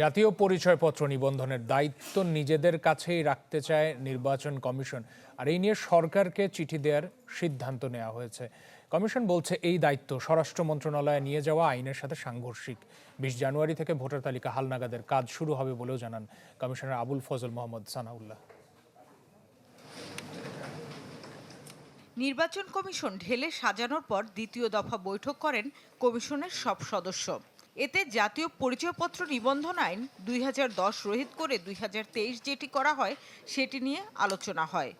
জাতীয় পরিচয়পত্র নিবন্ধনের দায়িত্ব নিজেদের কাছেই রাখতে চায় নির্বাচন কমিশন। আর এই নিয়ে সরকারকে চিঠি দেওয়ার সিদ্ধান্ত নেওয়া হয়েছে। কমিশন বলছে এই দায়িত্ব স্বরাষ্ট্র মন্ত্রণালয়ে নিয়ে যাওয়া আইনের সাথে সাংঘর্ষিক। বিশ জানুয়ারি থেকে ভোটার তালিকা হালনাগাদের কাজ শুরু হবে বলেও জানান কমিশনার আবুল ফজল মোহাম্মদ সানাউল্লাহ। নির্বাচন কমিশন ঢেলে সাজানোর পর দ্বিতীয় দফা বৈঠক করেন কমিশনের সব সদস্য। এতে জাতীয় পরিচয়পত্র নিবন্ধন আইন দুই রহিত করে দুই হাজার তেইশ যেটি করা হয়, সেটি নিয়ে আলোচনা হয়।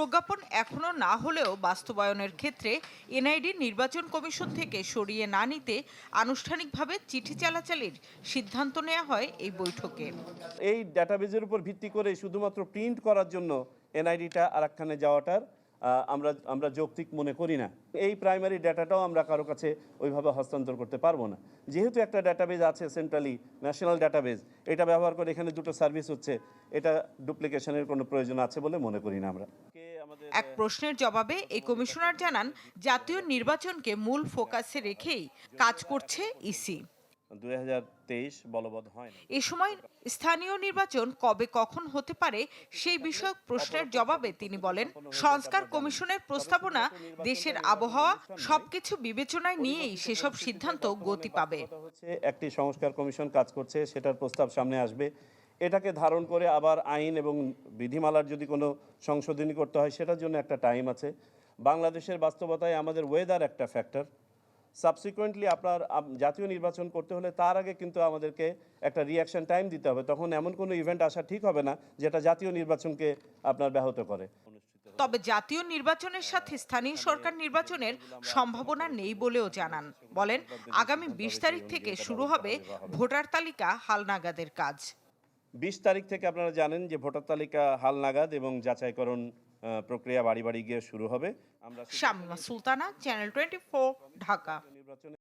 প্রজ্ঞাপন এখনও না হলেও বাস্তবায়নের ক্ষেত্রে এনআইডি নির্বাচন কমিশন থেকে সরিয়ে না নিতে আনুষ্ঠানিকভাবে চিঠি চালাচালির সিদ্ধান্ত নেওয়া হয় এই বৈঠকে। এই ডাটাবেজের উপর ভিত্তি করে শুধুমাত্র প্রিন্ট করার জন্য এনআইডিটা আরেকখানে যাওয়াটার আমরা আমরা যৌক্তিক মনে করি না। এই প্রাইমারি ডাটাটাও আমরা কারও কাছে ওইভাবে হস্তান্তর করতে পারব না। যেহেতু একটা ডাটাবেজ আছে সেন্ট্রালি ন্যাশনাল ডাটাবেজ, এটা ব্যবহার করে এখানে দুটো সার্ভিস হচ্ছে, এটা ডুপ্লিকেশনের কোনো প্রয়োজন আছে বলে মনে করি না আমরা। এক প্রশ্নের জবাবে এই কমিশনার জানান জাতীয় নির্বাচনকে মূল ফোকাসে রেখেই কাজ করছে ইসি। বলবৎ হয় এ সময় স্থানীয় নির্বাচন কবে কখন হতে পারে সেই বিষয়ক প্রশ্নের জবাবে তিনি বলেন সংস্কার কমিশনের প্রস্তাবনা দেশের আবহাওয়া সবকিছু বিবেচনায় নিয়েই সেসব সিদ্ধান্ত গতি পাবে। একটি সংস্কার কমিশন কাজ করছে সেটার প্রস্তাব সামনে আসবে। এটাকে ধারণ করে আবার আইন এবং বিধিমালার যদি কোনো সংশোধনী করতে হয়, সেটার জন্য একটা টাইম আছে। বাংলাদেশের বাস্তবতায় আমাদের ওয়েদার একটা ফ্যাক্টর সাবসিকুয়েন্টলি আপনার জাতীয় নির্বাচন করতে হলে তার আগে কিন্তু আমাদেরকে একটা রিয়াকশন টাইম দিতে হবে। তখন এমন কোনো ইভেন্ট আসা ঠিক হবে না, যেটা জাতীয় নির্বাচনকে আপনার ব্যাহত করে। তবে জাতীয় নির্বাচনের সাথে স্থানীয় সরকার নির্বাচনের সম্ভাবনা নেই বলেও জানান। বলেন, আগামী বিশ তারিখ থেকে শুরু হবে ভোটার তালিকা হালনাগাদের কাজ। বিশ তারিখ থেকে আপনারা জানেন যে ভোটার তালিকা হালনাগাদ এবং যাচাইকরণ প্রক্রিয়া বাড়ি বাড়ি গিয়ে শুরু হবে। আমরা শামিমা সুলতানা চ্যানেল টোয়েন্টি ঢাকা। নির্বাচনে